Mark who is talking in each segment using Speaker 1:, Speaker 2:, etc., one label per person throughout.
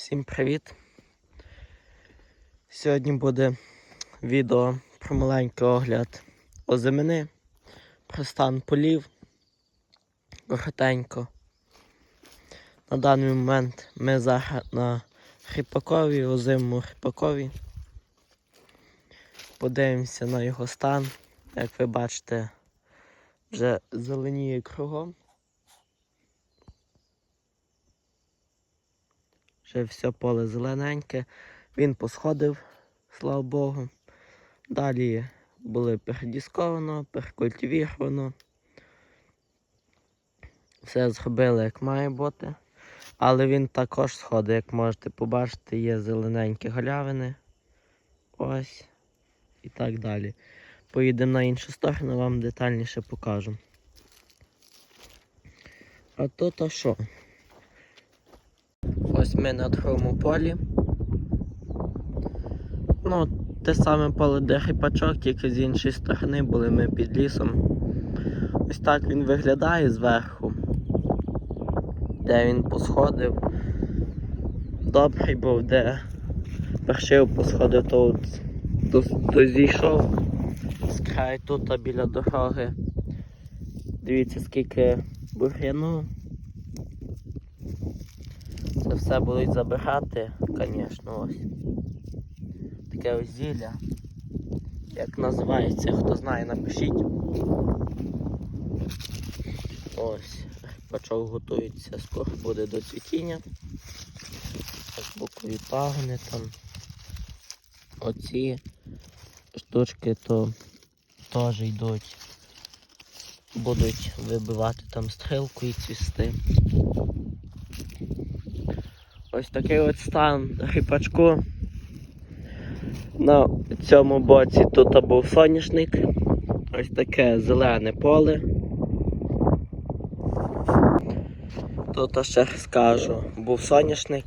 Speaker 1: Всім привіт! Сьогодні буде відео про маленький огляд озимини, про стан полів. Коротенько. На даний момент ми зараз на хріпакові, озимому хріпакові. Подивимося на його стан. Як ви бачите, вже зеленіє кругом. Вже все поле зелененьке. Він посходив, слава Богу. Далі були передісковано, перекультивіровано. Все зробили як має бути. Але він також сходить, як можете побачити, є зелененькі галявини. Ось. І так далі. Поїдемо на іншу сторону, вам детальніше покажу. А тут а що? Ось ми на другому полі. Ну, те саме поле, де хріпачок, тільки з іншої сторони були ми під лісом. Ось так він виглядає зверху, де він посходив. Добрий був, де першив посходив, то зійшов з краю тут біля дороги. Дивіться, скільки бур'яну. Це все будуть забирати, звісно, ось. Таке ось зілля. Як називається, хто знає, напишіть. Ось, бачок готується, скоро буде до цвітіння. Ось бокові пагони там. Оці штучки то теж йдуть. Будуть вибивати там стрілку і цвісти. Ось такий от стан гріпачку. На цьому боці тут був соняшник. Ось таке зелене поле. Тут ще скажу, був соняшник.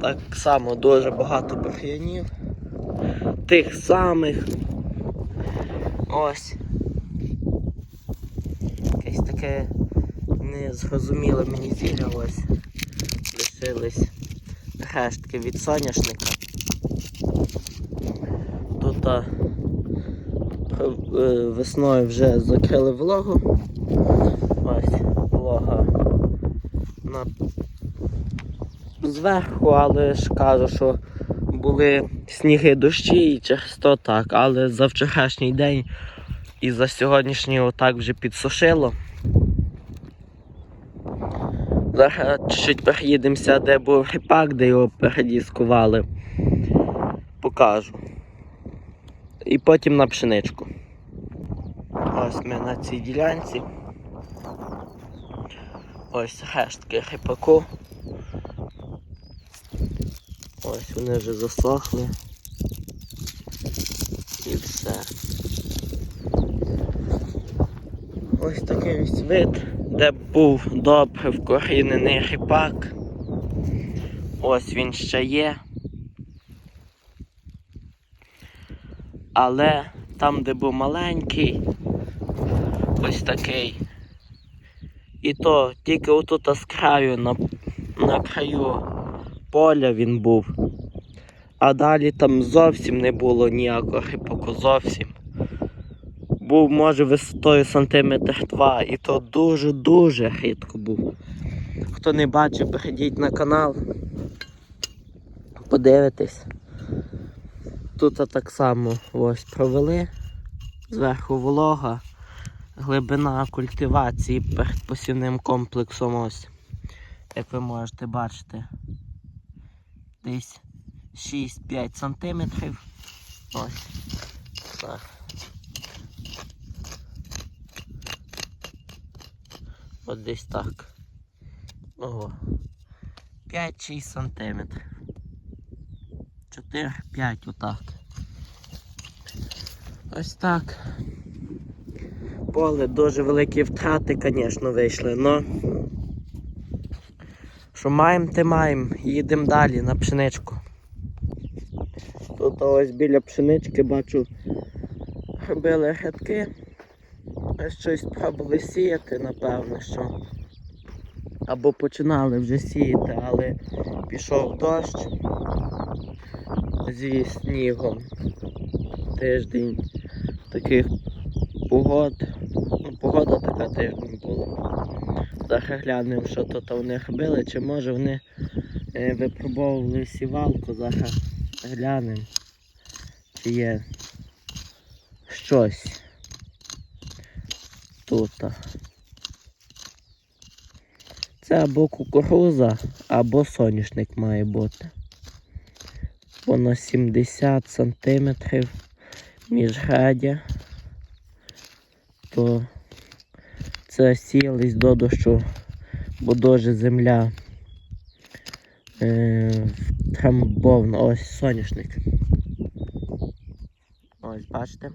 Speaker 1: Так само дуже багато бур'янів. Тих самих. Ось. Якесь таке незрозуміле мені зілля ось лишились рештки від соняшника. Тут а, е, весною вже закрили вологу. Ось волога на зверху, але ж кажу, що були сніги дощі і через то так, але за вчорашній день і за сьогоднішній отак вже підсушило. Зараз чуть-чуть переїдемося, де був ріпак, де його передіскували. Покажу. І потім на пшеничку. Ось ми на цій ділянці. Ось рештки ріпаку. Ось вони вже засохли. І все. Ось такий ось вид, де був добре вкорінений ріпак. Ось він ще є. Але там, де був маленький, ось такий. І то тільки отут з краю на, на краю поля він був. А далі там зовсім не було ніякого ріпаку, зовсім був, може, висотою сантиметр два, і то дуже-дуже рідко був. Хто не бачив, перейдіть на канал, подивитесь. Тут так само ось провели, зверху волога, глибина культивації перед посівним комплексом ось, як ви можете бачити, десь 6-5 сантиметрів. Ось. Так. От десь так. Ого. 5-6 сантиметрів. 4-5 отак. Ось так. Поле дуже великі втрати, звісно, вийшли, но що маємо, те маємо. Їдемо далі на пшеничку. Тут ось біля пшенички бачу робили грядки. Щось спробували сіяти, напевно, що. або починали вже сіяти, але пішов дощ зі снігом. Тиждень таких погод. Ну, погода така тиждень була. Зараз глянемо, що тут у них робили, чи може вони е, випробовували сівалку, зараз глянемо, чи є щось тут. Це або кукуруза, або соняшник має бути. Воно 70 сантиметрів міжградя. То це сіялись до дощу, бо дуже земля е, втрамбована. Ось соняшник. Ось бачите.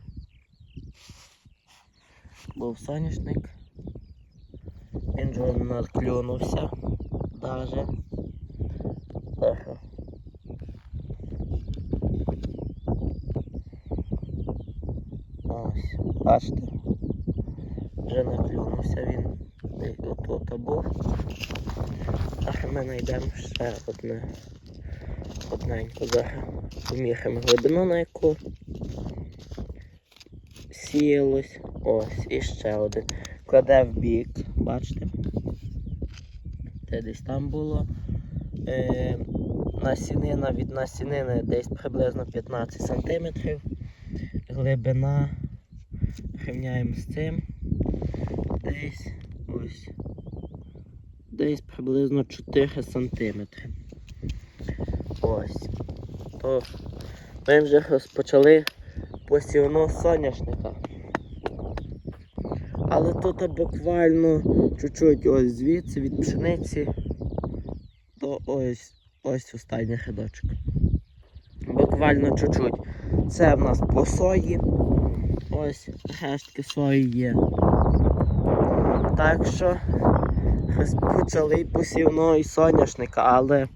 Speaker 1: Був соняшник. Він вже надклюнувся даже. Ось, бачите. Вже наклюнувся він. Отут був. А ми знайдемо ще одне. Одненько зараз поміряємо глибину, на яку сіялось. Ось, і ще один. Кладе в бік, бачите? Це десь там було. Е, насінина від насінини десь приблизно 15 см. Глибина рівняємо з цим. Десь ось. Десь приблизно 4 см. Ось. То ми вже розпочали посівну соняшника. Але тут буквально чуть-чуть ось звідси від пшениці до ось ось останній рядочок. Буквально чуть-чуть. Це в нас по сої. Ось рештки сої є. Так що посівного і соняшника, але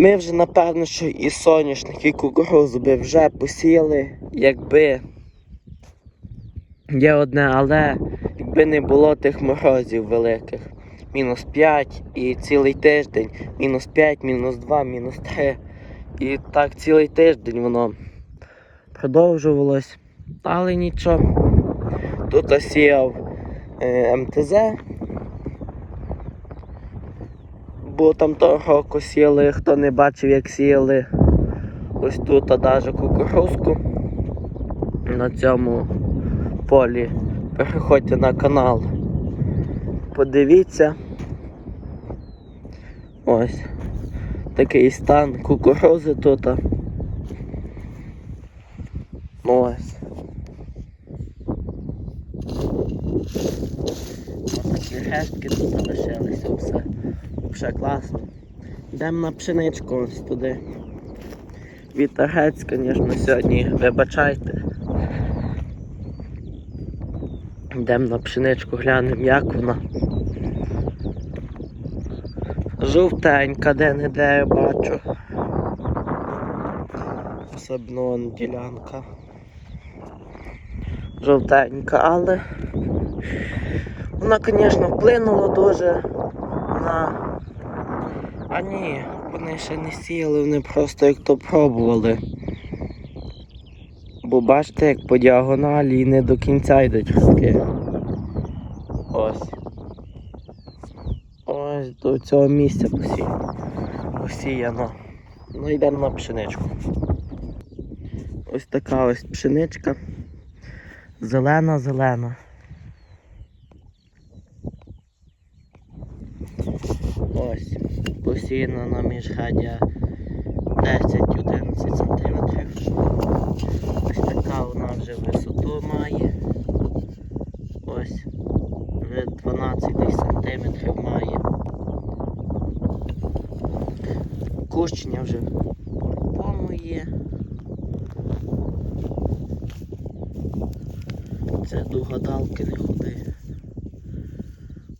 Speaker 1: ми вже напевно, що і соняшник, і кукурузу би вже посіяли, якби Є одне, але якби не було тих морозів великих. Мінус 5 і цілий тиждень, мінус 5, мінус 2, мінус 3. І так цілий тиждень воно продовжувалось. Але нічого. Тут осіяв е, МТЗ. Бо там того року сіяли, хто не бачив, як сіяли ось тут, навіть кукурузку на цьому полі. Переходьте на канал. Подивіться. Ось. Такий стан кукурузи тут. Ось. Ось такі рештки тут залишилися, все. Все класно. Йдемо на пшеничку ось туди. Вітерець, звісно, сьогодні вибачайте. Йдемо на пшеничку, глянемо, як вона. Жовтенька, де-не-де я бачу. Особливо ділянка. Жовтенька, але вона, звісно, вплинула дуже на... А ні, вони ще не сіяли, вони просто як то пробували. Бо бачите, як по діагоналі і не до кінця йдуть ростки. Ось. Ось до цього місця посі... посіяно. Ну йдемо на пшеничку. Ось така ось пшеничка. Зелена-зелена. Ось. Посіяно на міжгадя 10-11 см. Ось така вона вже висоту має. Ось. Вже 12 десь сантиметрів має. Кущення вже по-любому є. Це до гадалки не ходи.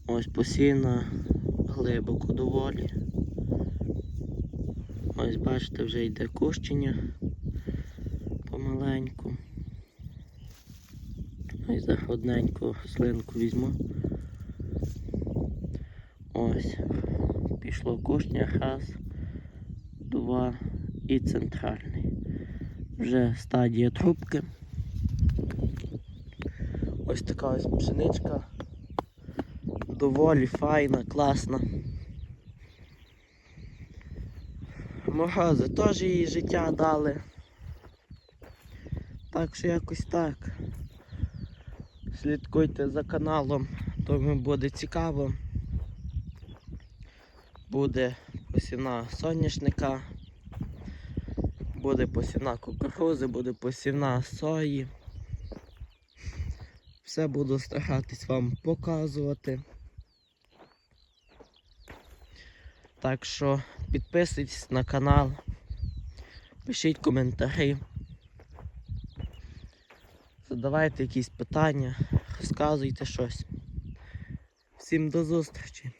Speaker 1: Ось посіяна глибоко доволі. Ось бачите, вже йде кущення помаленьку. Ось зараз одненьку слинку візьму. Ось. Пішло кушня, раз, два і центральний. Вже стадія трубки. Ось така ось пшеничка. Доволі файна, класна. Морози теж їй життя дали. Так що якось так. Слідкуйте за каналом, тому буде цікаво. Буде посівна соняшника, буде посівна кукурузи, буде посівна сої. Все буду старатись вам показувати. Так що підписуйтесь на канал, пишіть коментарі, задавайте якісь питання, розказуйте щось. Всім до зустрічі!